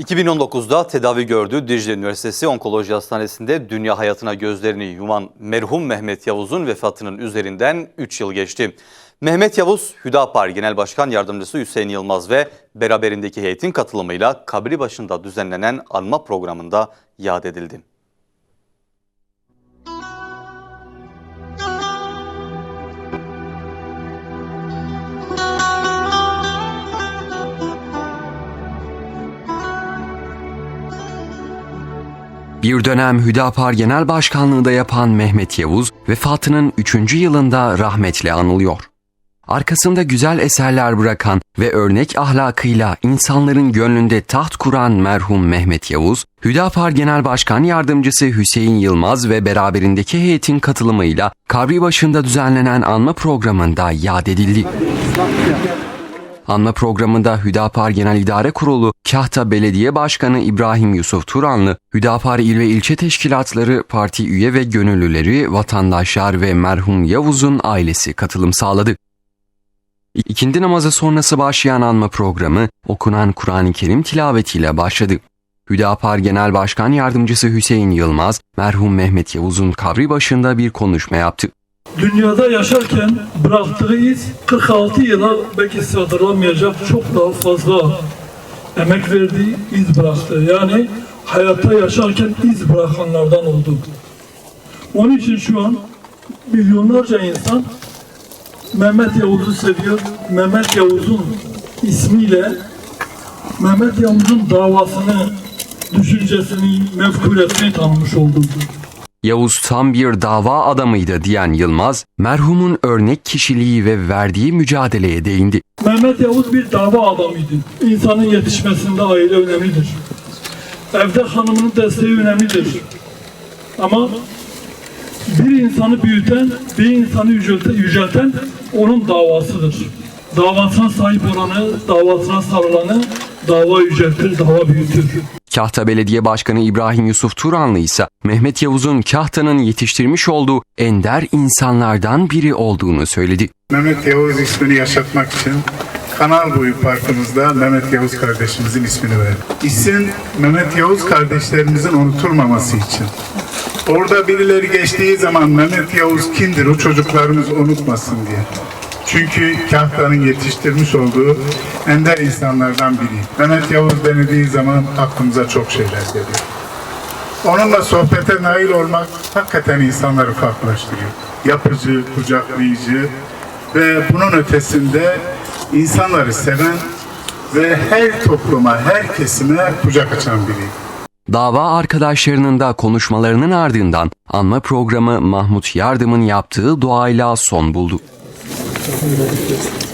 2019'da tedavi gördüğü Dicle Üniversitesi Onkoloji Hastanesi'nde dünya hayatına gözlerini yuman merhum Mehmet Yavuz'un vefatının üzerinden 3 yıl geçti. Mehmet Yavuz, Hüdapar Genel Başkan Yardımcısı Hüseyin Yılmaz ve beraberindeki heyetin katılımıyla kabri başında düzenlenen anma programında yad edildi. Bir dönem Hüdapar Genel Başkanlığı da yapan Mehmet Yavuz vefatının 3. yılında rahmetle anılıyor. Arkasında güzel eserler bırakan ve örnek ahlakıyla insanların gönlünde taht kuran merhum Mehmet Yavuz, Hüdapar Genel Başkan Yardımcısı Hüseyin Yılmaz ve beraberindeki heyetin katılımıyla kabri başında düzenlenen anma programında yad edildi. Anma programında Hüdapar Genel İdare Kurulu, Kahta Belediye Başkanı İbrahim Yusuf Turanlı, Hüdapar İl ve İlçe Teşkilatları, parti üye ve gönüllüleri, vatandaşlar ve merhum Yavuz'un ailesi katılım sağladı. İkindi namazı sonrası başlayan anma programı okunan Kur'an-ı Kerim tilavetiyle başladı. Hüdapar Genel Başkan Yardımcısı Hüseyin Yılmaz, merhum Mehmet Yavuz'un kabri başında bir konuşma yaptı. Dünyada yaşarken bıraktığı iz 46 yıla belki sığdırılamayacak çok daha fazla emek verdiği iz bıraktı. Yani hayatta yaşarken iz bırakanlardan oldu. Onun için şu an milyonlarca insan Mehmet Yavuz'u seviyor. Mehmet Yavuz'un ismiyle Mehmet Yavuz'un davasını, düşüncesini, mefkuresini tanımış oldu. Yavuz tam bir dava adamıydı diyen Yılmaz, merhumun örnek kişiliği ve verdiği mücadeleye değindi. Mehmet Yavuz bir dava adamıydı. İnsanın yetişmesinde aile önemlidir. Evde hanımının desteği önemlidir. Ama bir insanı büyüten, bir insanı yücelten, yücelten onun davasıdır. Davasına sahip olanı, davasına sarılanı dava yüceltir, dava büyütür. Kahta Belediye Başkanı İbrahim Yusuf Turanlı ise Mehmet Yavuz'un Kahta'nın yetiştirmiş olduğu ender insanlardan biri olduğunu söyledi. Mehmet Yavuz ismini yaşatmak için Kanal Boyu Parkımızda Mehmet Yavuz kardeşimizin ismini verdi. İsim Mehmet Yavuz kardeşlerimizin unutulmaması için. Orada birileri geçtiği zaman Mehmet Yavuz kimdir o çocuklarımız unutmasın diye. Çünkü Kahta'nın yetiştirmiş olduğu ender insanlardan biriyim. Mehmet Yavuz denildiği zaman aklımıza çok şeyler geliyor. Onunla sohbete nail olmak hakikaten insanları farklılaştırıyor. Yapıcı, kucaklayıcı ve bunun ötesinde insanları seven ve her topluma, her kesime kucak açan biriyim. Dava arkadaşlarının da konuşmalarının ardından anma programı Mahmut Yardım'ın yaptığı duayla son buldu. すいません。